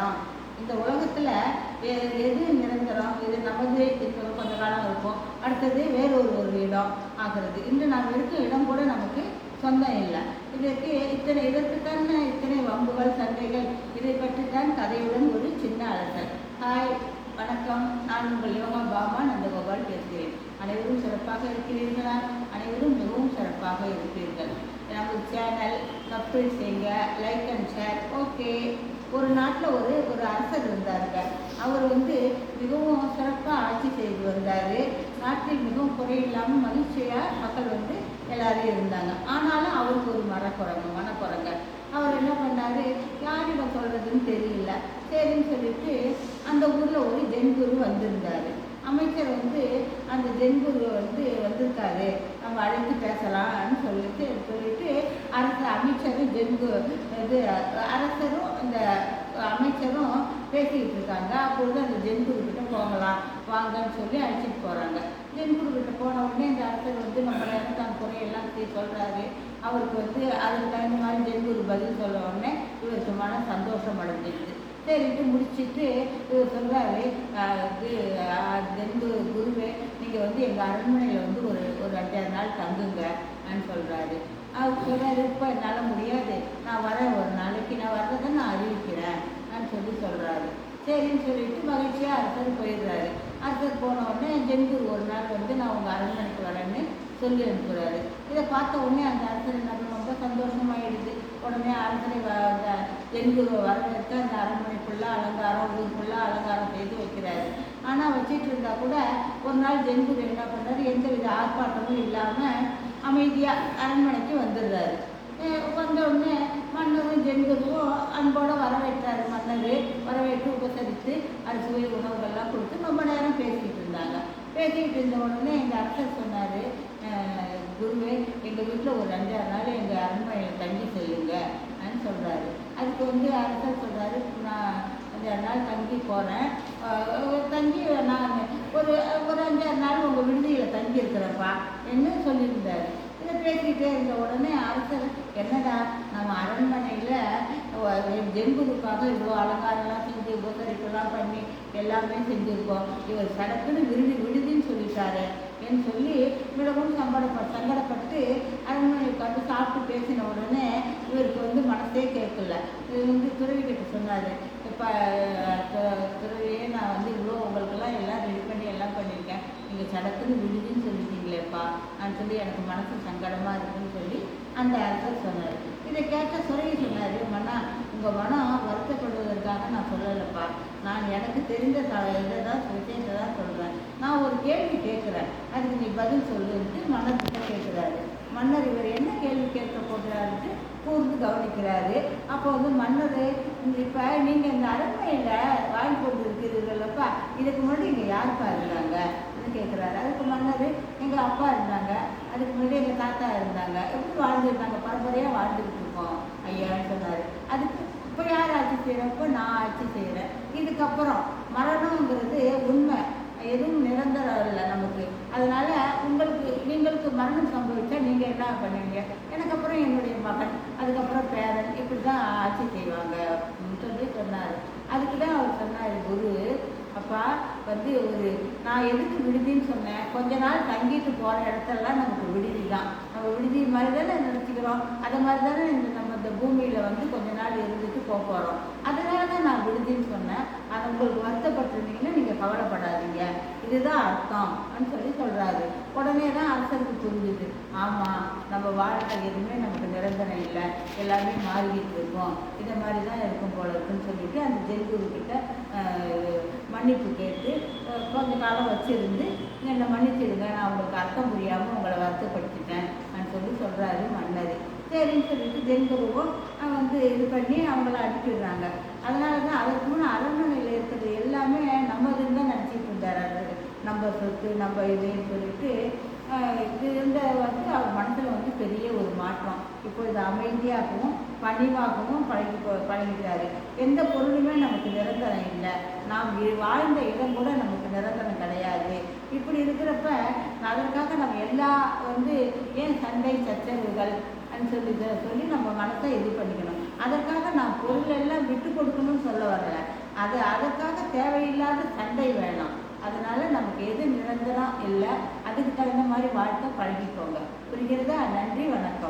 நிரந்தரம். இந்த உலகத்தில் எது நிரந்தரம்? இது நமது இருக்கிற கொஞ்ச காலம் இருக்கும். அடுத்தது வேறொரு ஒரு இடம் ஆகிறது. இன்று நாம் இருக்கும் இடம் கூட நமக்கு சொந்தம் இல்லை. இதற்கு இத்தனை இதற்குத்தான் இத்தனை வம்புகள் சண்டைகள் இதை பற்றித்தான் கதையுடன் ஒரு சின்ன அலசல். ஹாய் வணக்கம். நான் உங்கள் யோகா பாபா நந்தகோபால் பேசுகிறேன். அனைவரும் சிறப்பாக இருக்கிறீர்களா? அனைவரும் மிகவும் சிறப்பாக இருப்பீர்கள். நம்ம சேனல் சப்ஸ்கிரைப் செய்யுங்க லைக் அண்ட் ஷேர் ஓகே ஒரு நாட்டில் ஒரு ஒரு அரசர் இருந்தாருங்க. அவர் வந்து மிகவும் சிறப்பாக ஆட்சி செய்து வந்தார். நாட்டில் மிகவும் குறையில்லாமல் மகிழ்ச்சியாக மக்கள் வந்து எல்லாரும் இருந்தாங்க. ஆனாலும் அவருக்கு ஒரு மரக்குரங்கு மனக்குரங்க. அவர் என்ன பண்ணார்? யாரிடம் சொல்கிறதுன்னு தெரியல. சரின்னு சொல்லிட்டு அந்த ஊரில் ஒரு ஜென்குரு வந்திருந்தார். அமைச்சர் வந்து அந்த ஜென்குரு வந்து வந்திருக்காரு. நம்ம அழைத்து பேசலாம்னு சொல்லிட்டு சொல்லிட்டு அரசு அமைச்சரும் ஜெங்கு இது அரசரும் அந்த அமைச்சரும் பேசிக்கிட்டு இருக்காங்க. அப்பொழுது அந்த ஜென்குருக்கிட்ட போகலாம். வாங்கன்னு சொல்லி அழைச்சிட்டு போகிறாங்க ஜென்குருக்கிட்ட போன உடனே இந்த அரசர் வந்து நம்ம தான் குறையெல்லாம் சொல்கிறாரு அவருக்கு வந்து அதுக்கு தகுந்த மாதிரி ஜென்குரு பதில் சொல்ல உடனே இவருக்கு மன சந்தோஷம் அடைஞ்சிருக்கு சரிட்டு முடிச்சுட்டு இவர் சொல்கிறாரு இது ஜென்கு குருவே நீங்கள் வந்து எங்கள் அரண்மனையில் வந்து ஒரு ஒரு அஞ்சாறு நாள் தங்குங்க சொல்கிறாரு அவர் சொல்கிறாரு இப்போ என்னால் முடியாது. நான் வரேன். ஒரு நாளைக்கு நான் வர்றதை நான் அறிவிக்கிறேன். சொல்லி சொல்கிறாரு சரின்னு சொல்லிட்டு மகிழ்ச்சியாக அரசர் போயிடுறாரு. அரசர் போன உடனே ஜென்குரு ஒரு நாள் வந்து நான் உங்கள் அரண்மனைக்கு வரேன்னு சொல்லி அனுப்புகிறாரு இதை பார்த்த உடனே அந்த அரசர் என்ன ரொம்ப சந்தோஷமாயிடுது. உடனே அரண்மனை அந்த ஜென்குருவை வரவேற்க அந்த அரண்மனை ஃபுல்லாக அலங்காரம் ஊர் ஃபுல்லாக அலங்காரம் செய்து வைக்கிறாரு. ஆனால் வச்சிட்டு இருந்தால் கூட ஒரு நாள் ஜென்குரு என்ன பண்ணுறாரு எந்த வித ஆர்ப்பாட்டமும் இல்லாமல் அமைதியாக அரண்மனைக்கு வந்துடுறாரு. வந்தவுடனே உடனே மன்னரும் ஜென்குருவும் அன்போடு வரவேற்றார். மன்னர் வரவேற்று உபசரித்து அரிசுவை உணவுகள்லாம் கொடுத்து ரொம்ப நேரம் பேசிக்கிட்டு இருந்தாங்க. பேசிக்கிட்டு இருந்த உடனே எங்கள் அரசர் சொன்னார் குருவே எங்கள் வீட்டில் ஒரு அஞ்சாறு நாள் எங்கள் அரண்மனையில் தங்கி செய்யுங்க அப்படின்னு சொல்கிறாரு அதுக்கு வந்து அரசர் சொல்கிறாரு நான் அஞ்சாறு நாள் தங்கி போகிறேன் தங்கி நான் ஒரு ஒரு அஞ்சாறு நாள் உங்கள் விடுதியில் தங்கி இருக்கிறப்பா என்ன சொல்லியிருந்தாரு. இதை பேசிக்கிட்டே இருந்த உடனே அரசர் என்னடா நம்ம அரண்மனையில் ஜெங்குருக்காக இவ்வளோ அலங்காரம்லாம் செஞ்சு உபசரிப்பெல்லாம் பண்ணி எல்லாமே செஞ்சுருக்கோம். இவர் சடக்குன்னு விருதி வச்சுட்டாரு என்று சொல்லி மிகவும் சங்கடப்ப சங்கடப்பட்டு அரண்மனை உட்காந்து சாப்பிட்டு பேசின உடனே இவருக்கு வந்து மனசே கேட்கல. இது வந்து துறவி கிட்ட சொன்னார் இப்போ துறவியே நான் வந்து இவ்வளோ உங்களுக்கெல்லாம் எல்லாம் ரெடி பண்ணி எல்லாம் பண்ணியிருக்கேன். நீங்கள் சடக்குன்னு விடுதின்னு சொல்லிட்டீங்களேப்பா. நான் சொல்லி எனக்கு மனசு சங்கடமாக இருக்குன்னு சொல்லி அந்த அரசர் சொன்னார். இதை கேட்ட சுரவி சொன்னார் மன்னா உங்கள் மனம் வருத்தப்படுவதற்காக நான் சொல்லலைப்பா. நான் எனக்கு தெரிந்த த இதை தான் விஷயத்தை தான் சொல்கிறேன் நான் ஒரு கேள்வி கேட்குறேன் அதுக்கு நீ பதில் சொல்லுன்ட்டு மன்னர்கிட்ட கேட்குறாரு. மன்னர் இவர் என்ன கேள்வி கேட்க போகிறாருன்ட்டு கூர்ந்து கவனிக்கிறாரு. அப்போ வந்து மன்னர் இப்போ நீங்கள் இந்த அரண்மையில் வாழ் கொண்டு இருக்கிறீர்களப்பா இதுக்கு முன்னாடி இங்கே யாருப்பா இருந்தாங்க? கேட்குறாரு. அதுக்கு மன்னர் எங்கள் அப்பா இருந்தாங்க. அதுக்கு முன்னாடி எங்கள் தாத்தா இருந்தாங்க. எப்படி வாழ்ந்துருந்தாங்க? பரம்பரையாக வாழ்ந்துக்கிட்டு இருக்கோம் ஐயான்னு சொன்னார். அதுக்கு இப்போ யார் ஆட்சி செய்கிறப்போ நான் ஆட்சி செய்கிறேன் இதுக்கப்புறம் மரணங்கிறது உண்மை எதுவும் நிரந்தரம் இல்லை நமக்கு அதனால உங்களுக்கு நீங்களுக்கு மரணம் என்ன பண்ணுவீங்க? எனக்கு அப்புறம் என்னுடைய மகன் அதுக்கப்புறம் பேரன் இப்படி தான் ஆட்சி செய்வாங்க. சொல்லி சொன்னார். அதுக்கு தான் அவர் சொன்னார் குரு அப்பா வந்து ஒரு நான் எதுக்கு விடுதின்னு சொன்னேன். கொஞ்ச நாள் தங்கிட்டு போகிற இடத்துலலாம் நமக்கு விடுதி தான். நம்ம விடுதி மாதிரி தானே நினச்சிக்கிறோம். அது மாதிரி தானே இந்த நம்ம இந்த பூமியில் வந்து கொஞ்ச நாள் இருந்துட்டு போக போகிறோம் அதனால தான் நான் விடுதின்னு சொன்னேன். அது உங்களுக்கு வருத்தப்பட்டிருந்தீங்கன்னா இதுதான் அர்த்தம் சொல்லி சொல்கிறாரு உடனே தான் அரசருக்கு புரிஞ்சுது. ஆமாம் நம்ம வாழ்க்கை எதுவுமே நமக்கு நிரந்தரம் இல்லை. எல்லாமே மாறிக்கிட்டு இருக்கோம். இதை மாதிரி தான் இருக்கும் போல இருக்குன்னு சொல்லிட்டு அந்த ஜெல்குரு கிட்ட மன்னிப்பு கேட்டு கொஞ்ச காலம் வச்சுருந்து என்னை மன்னிச்சிடுங்க. நான் உங்களுக்கு அர்த்தம் புரியாமல் உங்களை வருத்தப்படுத்திட்டேன் சொல்லி சொல்கிறாரு மன்னர். சரின்னு சொல்லிட்டு ஜென்குருவும் வந்து இது பண்ணி அவங்கள அடிக்கிடுறாங்க அதனால தான் அதற்கு முன்னே அரண்மனையில் இருக்கிற எல்லாமே நம்மதுன்னு தான் நினச்சிட்டு இருந்தார் அது நம்ம வயதுன்னு இதுன்னு சொல்லிட்டு இது இருந்த வந்து அவர் மனசில் வந்து பெரிய ஒரு மாற்றம். இப்போ இது அமைதியாகவும் பணிவாகவும் பழகி பழகிக்கிறாரு எந்த பொருளுமே நமக்கு நிரந்தரம் இல்லை. நாம் வாழ்ந்த இடம் கூட நமக்கு நிரந்தரம் கிடையாது. இப்படி இருக்கிறப்ப அதற்காக நம்ம எல்லா வந்து ஏன் சண்டை சச்சரவுகள் சொல்லி சொல்லி நம்ம மனத்தை இது பண்ணிக்கணும். அதற்காக நான் பொருள் எல்லாம் விட்டு கொடுக்கணும்னு சொல்ல வரல. அது அதற்காக தேவையில்லாத சண்டை வேணாம். அதனால நமக்கு எது நிரந்தரம் இல்லை அதுக்கு தகுந்த மாதிரி வாழ்க்கை பழகிக்கோங்க. புரிகிறதா? நன்றி வணக்கம்.